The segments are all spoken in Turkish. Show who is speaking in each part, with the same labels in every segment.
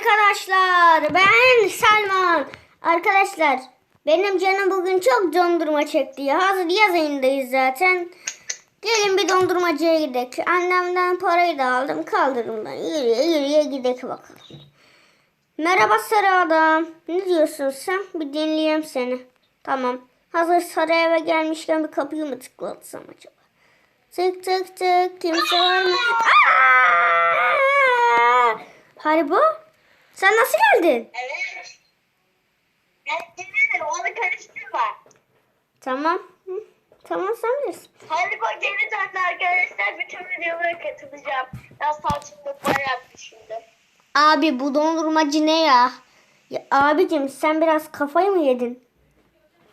Speaker 1: arkadaşlar. Ben Selman. Arkadaşlar benim canım bugün çok dondurma çekti. Hazır yaz ayındayız zaten. Gelin bir dondurmacıya gidelim. Annemden parayı da aldım kaldırımdan. Yürüye yürüye gidelim bakalım. Merhaba sarı adam. Ne diyorsun sen? Bir dinleyeyim seni. Tamam. Hazır sarı eve gelmişken bir kapıyı mı tıklatsam acaba? Tık tık tık. Kimse var mı? Haribo? Sen nasıl geldin?
Speaker 2: Evet. Ben dinledim onu karıştırma.
Speaker 1: Tamam. Hı, Tamam sen bilirsin.
Speaker 2: Hadi bak geri döndü arkadaşlar. Bütün videolara katılacağım. Ben para yaptım şimdi.
Speaker 1: Abi bu dondurmacı ne ya? ya abicim sen biraz kafayı mı yedin?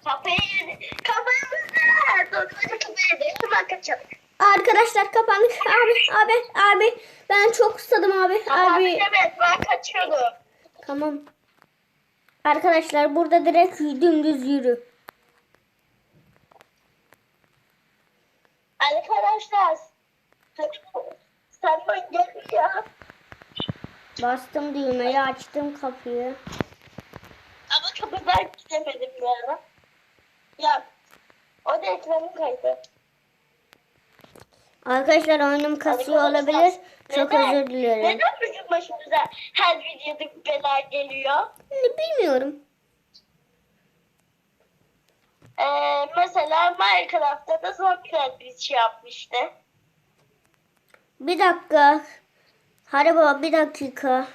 Speaker 2: Kafayı yedi. Kafamızda. Dur hadi kafayı yedi. Hemen kaçalım.
Speaker 1: Arkadaşlar kapandık. Abi abi abi ben çok susadım abi.
Speaker 2: Abi.
Speaker 1: Abi
Speaker 2: Evet ben kaçıyordum.
Speaker 1: tamam. Arkadaşlar burada direkt dümdüz yürü.
Speaker 2: Arkadaşlar. Hadi sen gel ya.
Speaker 1: Bastım düğmeyi açtım kapıyı.
Speaker 2: Ama kapıdan gidemedim ara. Ya. O da ekranım kaydı.
Speaker 1: Arkadaşlar oyunum kasıyor olabilir. Çok
Speaker 2: Neden?
Speaker 1: özür dilerim.
Speaker 2: Neden bizim başımıza her videoda bela geliyor?
Speaker 1: Ne bilmiyorum.
Speaker 2: Ee, mesela Minecraft'ta da Zombiland bir şey yapmıştı.
Speaker 1: Bir dakika. Haribo bir dakika.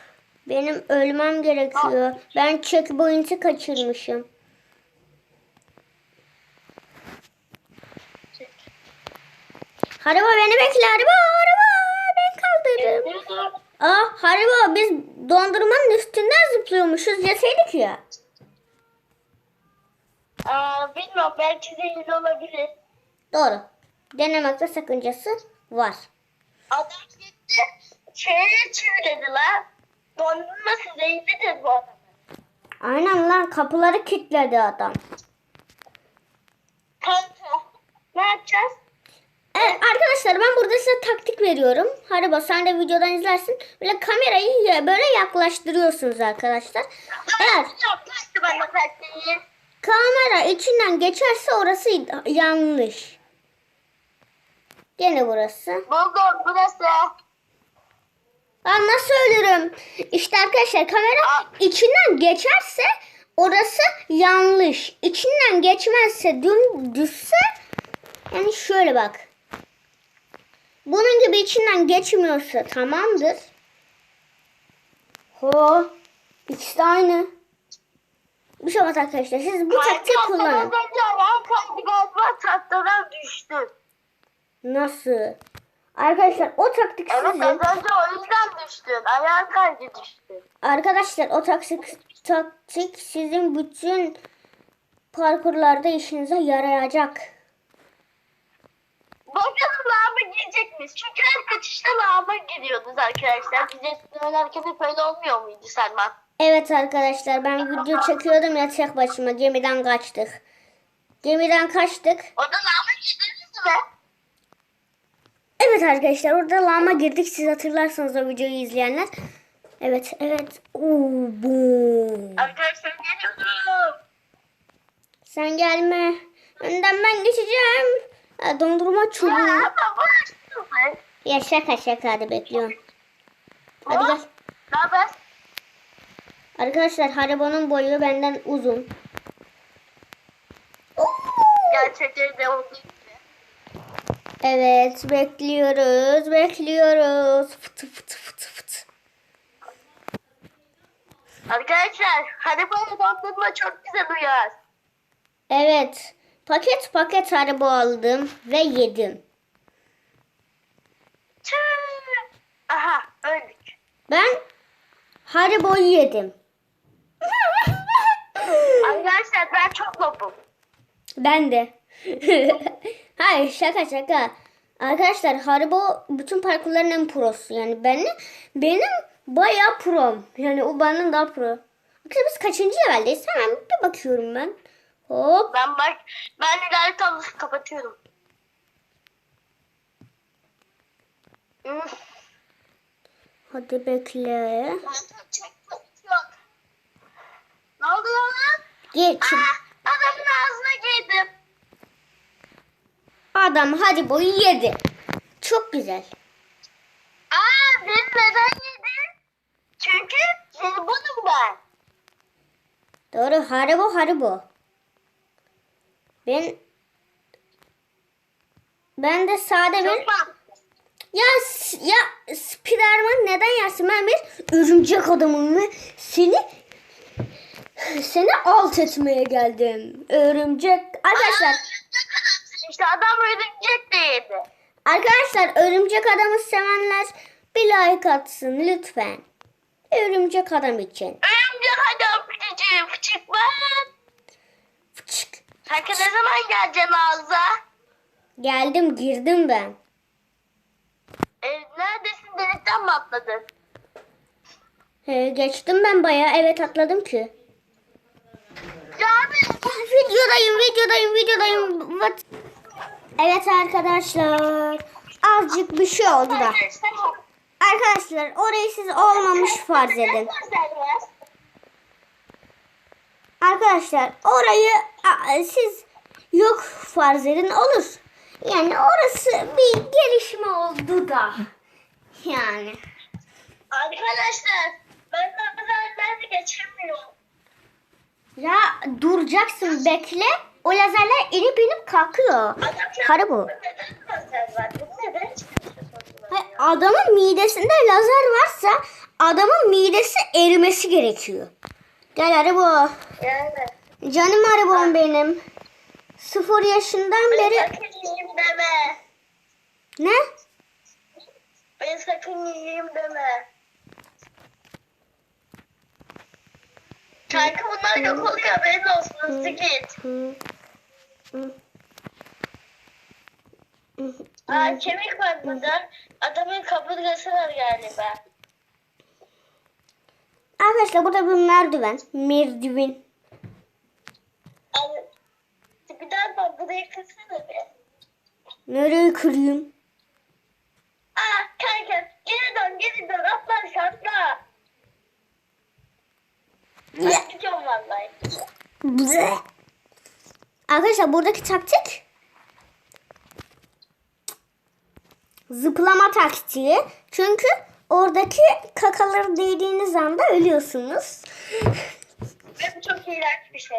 Speaker 1: Benim ölmem gerekiyor. Ben checkpoint'i kaçırmışım. Haribo beni bekle Haribo Haribo ben kaldırdım. Aa Haribo biz dondurmanın üstünden zıplıyormuşuz yeseydik ya.
Speaker 2: Aa, bilmiyorum belki zehirli olabilir.
Speaker 1: Doğru. Denemekte sakıncası var.
Speaker 2: Adam gitti şeye çevirdi lan. Dondurması zehirlidir bu adamın.
Speaker 1: Aynen lan kapıları kilitledi adam.
Speaker 2: Kanka ne yapacağız?
Speaker 1: Arkadaşlar ben burada size taktik veriyorum. Haribo sen de videodan izlersin. Böyle kamerayı böyle yaklaştırıyorsunuz arkadaşlar. Eğer kamera içinden geçerse orası yanlış. Gene burası.
Speaker 2: Buldum burası.
Speaker 1: Ben nasıl ölürüm? İşte arkadaşlar kamera içinden geçerse orası yanlış. İçinden geçmezse dümdüzse yani şöyle bak. Bunun gibi içinden geçmiyorsa tamamdır. Ho. İkisi de aynı. Bir şey olmaz arkadaşlar. Siz bu taktiği kullanın.
Speaker 2: Galiba tahtadan düştüm.
Speaker 1: Nasıl? Arkadaşlar o taktik
Speaker 2: Evet
Speaker 1: sizin.
Speaker 2: az önce o yüzden düştün. Ayağın kaydı düştü.
Speaker 1: Arkadaşlar o taktik, taktik sizin bütün parkurlarda işinize yarayacak.
Speaker 2: Bakalım lağıma girecek miyiz? Çünkü her kaçışta lağıma giriyordunuz arkadaşlar. Eskiden oynarken hep öyle olmuyor muydu Selman?
Speaker 1: Evet arkadaşlar ben video çekiyordum ya tek başıma gemiden kaçtık. Gemiden kaçtık.
Speaker 2: O da lağıma girdiniz mi?
Speaker 1: Evet arkadaşlar orada lama girdik siz hatırlarsanız o videoyu izleyenler. Evet evet. Oo, boom.
Speaker 2: Arkadaşlar geliyorum.
Speaker 1: Sen gelme. Önden ben geçeceğim. Ha, dondurma çubuğu.
Speaker 2: Ya
Speaker 1: şaka şaka hadi bekliyorum. Hadi gel.
Speaker 2: Ne haber?
Speaker 1: Arkadaşlar Haribo'nun boyu benden uzun.
Speaker 2: Gerçekleri de olduğu gibi.
Speaker 1: Evet bekliyoruz bekliyoruz. Fıtı fıtı fıtı fıtı.
Speaker 2: Arkadaşlar böyle dondurma çok güzel uyar.
Speaker 1: Evet paket paket Haribo aldım ve yedim.
Speaker 2: Aha öldük.
Speaker 1: Ben Haribo'yu yedim.
Speaker 2: Arkadaşlar ben çok lobum.
Speaker 1: Ben de. Hayır şaka şaka. Arkadaşlar Haribo bütün parkurların en prosu. Yani benim benim bayağı prom. Yani o benden daha pro. Arkadaşlar biz kaçıncı leveldeyiz? Hemen bir bakıyorum ben. Hop.
Speaker 2: Ben bak ben ileride tablosu kapatıyorum.
Speaker 1: Hadi bekle.
Speaker 2: Ne oldu lan?
Speaker 1: Geç.
Speaker 2: Aa, adamın ağzına girdim.
Speaker 1: Adam hadi boyu yedi. Çok güzel.
Speaker 2: Aa beni neden yedi? Çünkü bunu ben.
Speaker 1: Doğru haribo haribo. Ben ben de sade bir
Speaker 2: mantıklı.
Speaker 1: ya ya Spiderman neden yersin ben bir örümcek adamım ve seni seni alt etmeye geldim. Örümcek arkadaşlar
Speaker 2: işte adam örümcek de yedi.
Speaker 1: arkadaşlar örümcek adamı sevenler bir like atsın lütfen. Örümcek adam için.
Speaker 2: Örümcek adam küçücüğüm çıkma. Kanka ne zaman geleceksin ağza?
Speaker 1: Geldim girdim ben.
Speaker 2: E, neredesin delikten mi atladın?
Speaker 1: He, geçtim ben bayağı evet atladım ki.
Speaker 2: Ya abi
Speaker 1: Videodayım, videodayım, videodayım. What? Evet arkadaşlar. Azıcık bir şey oldu da. Arkadaşlar orayı siz olmamış farz edin. Arkadaşlar orayı siz yok farz edin olur. Yani orası bir gelişme oldu da. Yani.
Speaker 2: Arkadaşlar ben nerede geçemiyorum.
Speaker 1: Ya duracaksın bekle. O lazerler inip inip kalkıyor. Karı bu.
Speaker 2: Bu
Speaker 1: Adamın midesinde lazer varsa adamın midesi erimesi gerekiyor. Gel Haribo.
Speaker 2: Yani.
Speaker 1: Canım Haribo'm benim. Sıfır yaşından
Speaker 2: Ben
Speaker 1: beri...
Speaker 2: sakın yiyeyim deme.
Speaker 1: Ne?
Speaker 2: Ben sakın yiyeyim deme. Kanka bunlar yok oluyor haberin olsun hızlı git. Aa kemik var burada. Adamın kaburgası var galiba.
Speaker 1: Arkadaşlar burada bir merdiven. Merdiven.
Speaker 2: Abi bir daha bak burayı kırsana be.
Speaker 1: Nereye kırayım?
Speaker 2: Aa kanka geri dön geri dön atla aşağı atla. Ben gidiyorum vallahi.
Speaker 1: Arkadaşlar buradaki taktik zıplama taktiği. Çünkü oradaki kakaları değdiğiniz anda ölüyorsunuz.
Speaker 2: Ve bu çok iğrenç bir şey.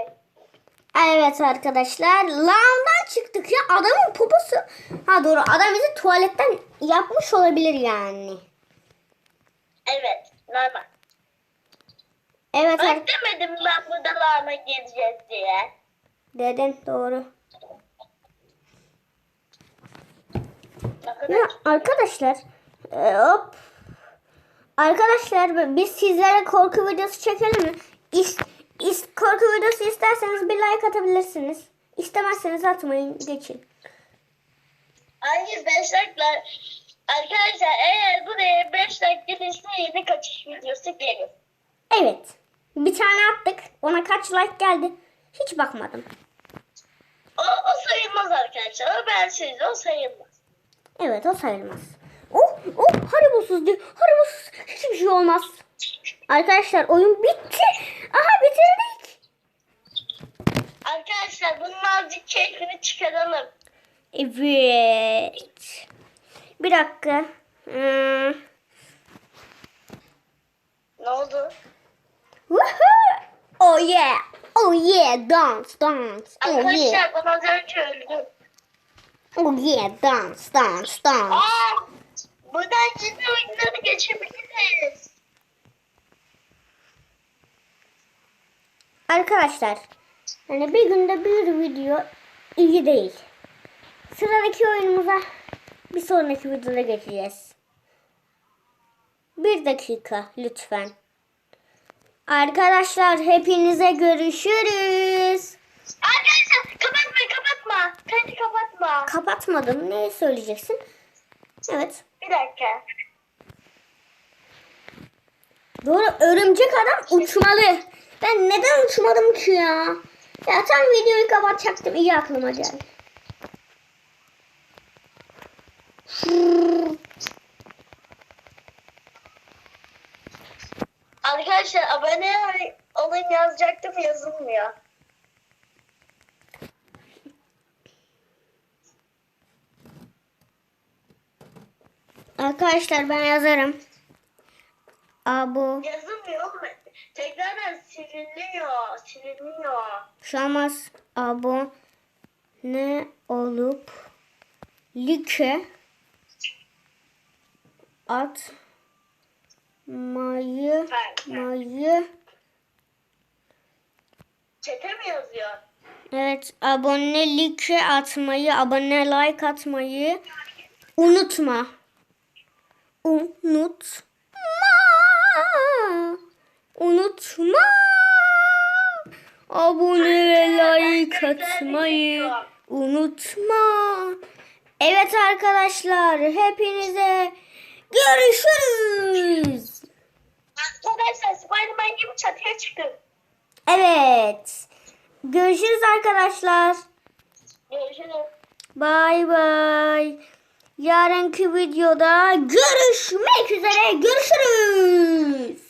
Speaker 1: Evet arkadaşlar lağımdan çıktık ya adamın poposu. Ha doğru adam bizi tuvaletten yapmış olabilir yani.
Speaker 2: Evet normal.
Speaker 1: Evet
Speaker 2: Ben
Speaker 1: ar-
Speaker 2: demedim ben burada lağma gireceğiz diye.
Speaker 1: dedin doğru. Ya arkadaşlar e, hop. Arkadaşlar biz sizlere korku videosu çekelim mi? İs, is, korku videosu isterseniz bir like atabilirsiniz. İstemezseniz atmayın geçin.
Speaker 2: Hayır 5 dakika. Arkadaşlar eğer buraya 5 dakika gelirse yeni kaçış videosu gelir.
Speaker 1: Evet. Bir tane attık. Ona kaç like geldi? Hiç bakmadım.
Speaker 2: O, o sayılmaz arkadaşlar. O ben siz o sayılmaz.
Speaker 1: Evet o sayılmaz. Oh oh haribosuz diyor. Haribosuz hiçbir şey olmaz. Arkadaşlar oyun bitti. Aha bitirdik.
Speaker 2: Arkadaşlar bunun azıcık keyfini çıkaralım.
Speaker 1: Evet. Bir dakika. Hmm.
Speaker 2: Ne oldu?
Speaker 1: Woohoo! Oh yeah. Oh yeah. Dance dance. Oh yeah.
Speaker 2: Arkadaşlar ben az önce öldüm.
Speaker 1: Oh yeah. Dance dance dance.
Speaker 2: Aa, buradan yeni oyunları geçebiliriz.
Speaker 1: Arkadaşlar. Yani bir günde bir video iyi değil. Sıradaki oyunumuza bir sonraki videoda geçeceğiz. Bir dakika lütfen. Arkadaşlar hepinize görüşürüz.
Speaker 2: Arkadaşlar kapatma kapatma. Kendi kapatma.
Speaker 1: Kapatmadım. Ne söyleyeceksin? Evet.
Speaker 2: Bir dakika.
Speaker 1: Doğru örümcek adam uçmalı. Ben neden uçmadım ki ya? Ya tam videoyu kapatacaktım. İyi aklıma geldi.
Speaker 2: Arkadaşlar abone olun yazacaktım yazılmıyor.
Speaker 1: Arkadaşlar ben yazarım. Abo.
Speaker 2: Yazılmıyor mu? Tekrardan siliniyor. Siliniyor.
Speaker 1: Şamaz abone olup like atmayı mayı
Speaker 2: Çete mi yazıyor?
Speaker 1: evet abonelik atmayı abone like atmayı unutma unutma unutma abone ve like atmayı unutma evet arkadaşlar hepinize görüşürüz
Speaker 2: Arkadaşlar Spiderman gibi çatıya çıkın.
Speaker 1: evet görüşürüz arkadaşlar
Speaker 2: Görüşürüz.
Speaker 1: Bay bay. Yarınki videoda görüşmek üzere. Görüşürüz.